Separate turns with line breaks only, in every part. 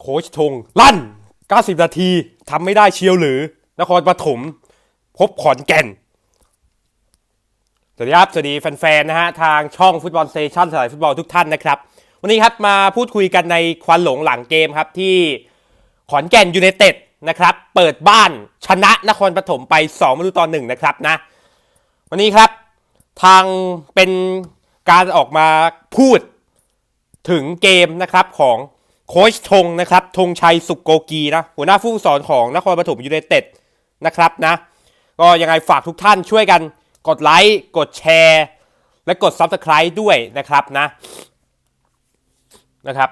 โค้ชทงลั่น 90 นาทีทำไม่ได้เชียวหรือ นครปฐมพบขอนแก่น สวัสดีครับ สวัสดีแฟนๆนะฮะ ทางช่องฟุตบอลสเตชันสายฟุตบอลทุกท่านนะครับ วันนี้ครับมาพูดคุยกันในควันหลงหลังเกมครับ ที่ขอนแก่นยูไนเต็ดนะครับ เปิดบ้านชนะนครปฐมไป2ประตูต่อหนึ่งนะครับนะ วันนี้ครับทางเป็นการออกมาพูดถึงเกมนะครับของ โค้ชธงนะครับธงชัยสุกโกกีนะหัวหน้าผู้สอนของนครปฐมยูไนเต็ดนะครับนะก็ยังไงฝากทุกท่านช่วยกันกดไลค์กดแชร์ และกด Subscribe ด้วยนะครับนะนะครับ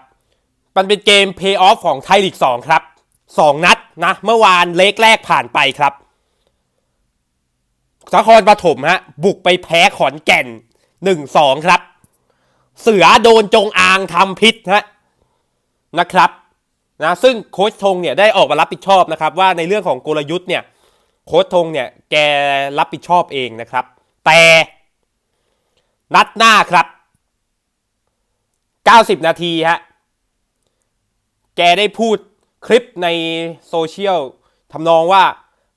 มันเป็นเกม Pay Off ของไทยลีก 2 ครับ 2 นัดนะเมื่อวานเลกแรกผ่านไปครับนครปฐมฮะบุกไปแพ้ขอนแก่น 1-2 ครับ เสือโดนจงอางทำพิษฮะ นะครับนะซึ่งโค้ชทงเนี่ยได้ออกมารับผิดชอบนะครับ ว่าในเรื่องของกลยุทธ์เนี่ยโค้ชทงเนี่ยแกรับผิดชอบเองนะครับ แต่นัดหน้าครับ 90 นาทีฮะแกได้พูดคลิปในโซเชียลทำนองว่า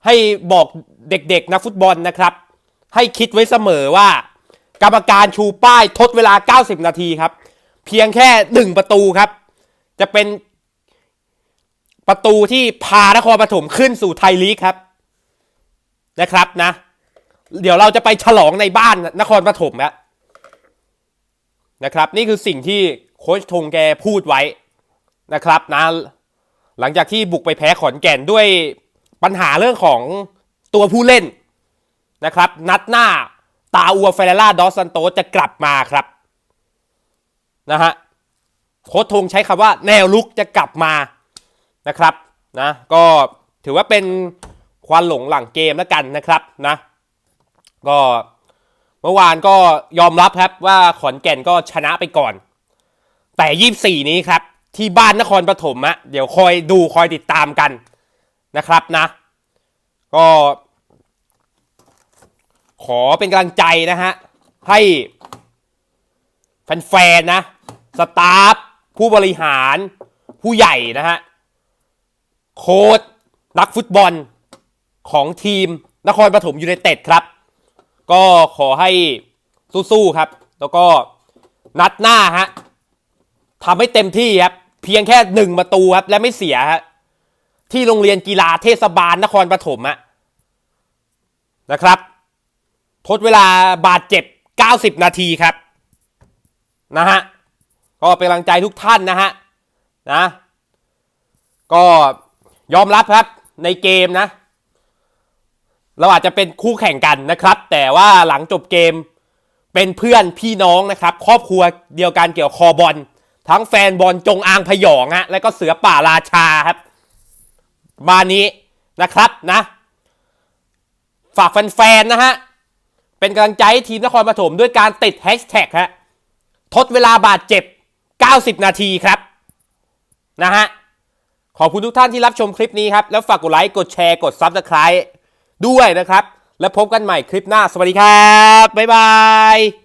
ให้บอกเด็กๆนักฟุตบอลนะครับ ให้คิดไว้เสมอว่า กรรมการชูป้ายทดเวลา 90 นาทีครับ เพียงแค่หนึ่งประตูครับ จะเป็นประตูที่พานครปฐมขึ้นสู่ไทยลีกครับนะครับนะ เดี๋ยวเราจะไปฉลองในบ้านนครปฐมแล้วนะครับ นี่คือสิ่งที่โค้ชทงแกพูดไว้นะครับนะหลังจากที่บุกไปแพ้ขอนแก่นด้วยปัญหาเรื่องของตัวผู้เล่นนะครับ นัดหน้าตาอัวเฟเรล่าดอสซันโตจะกลับมาครับนะฮะ โค้ชทงใช้คำว่าแนวลุกจะกลับมานะครับนะก็ถือว่าเป็นควันหลงหลังเกมแล้วกันนะครับนะก็เมื่อวานก็ยอมรับครับว่าขอนแก่นก็ชนะไปก่อน แต่ยี่สี่นี้ครับ ที่บ้านนครปฐมอะเดี๋ยวคอยดูคอยติดตามกันนะครับนะ ก็ ขอเป็นกำลังใจนะฮะ ให้แฟนๆนะ สตาฟ ผู้บริหารผู้ใหญ่นะฮะ โค้ดนักฟุตบอลของทีมนครปฐมยูไนเต็ดครับ ก็ขอให้สู้ๆครับ แล้วก็นัดหน้าฮะทำให้เต็มที่ครับ เพียงแค่หนึ่งประตูครับ และไม่เสียฮะที่โรงเรียนกีฬาเทศบาลนครปฐมอะนะครับ ทดเวลาบาดเจ็บ 90 นาทีครับ นะฮะ ก็เป็นกำลังใจทุกท่านนะฮะนะก็ยอมรับครับในเกมนะ เราอาจจะเป็นคู่แข่งกันนะครับ แต่ว่าหลังจบเกมเป็นเพื่อนพี่น้องนะครับ ครอบครัวเดียวกันเกี่ยวคอบอลทั้งแฟนบอลจงอางพยองฮะและก็เสือป่าราชาครับบานนี้นะครับนะ ฝากแฟนๆนะฮะ เป็นกำลังใจให้ทีมนครปฐมด้วยการติดแฮชแท็กฮะทดเวลาบาดเจ็บ 90 นาทีครับนะฮะขอบคุณทุกท่านที่รับชมคลิปนี้ครับ แล้วฝากกดไลค์ กดแชร์ กด Subscribe ด้วยนะครับ แล้วพบกันใหม่คลิปหน้า สวัสดีครับ บ๊ายบาย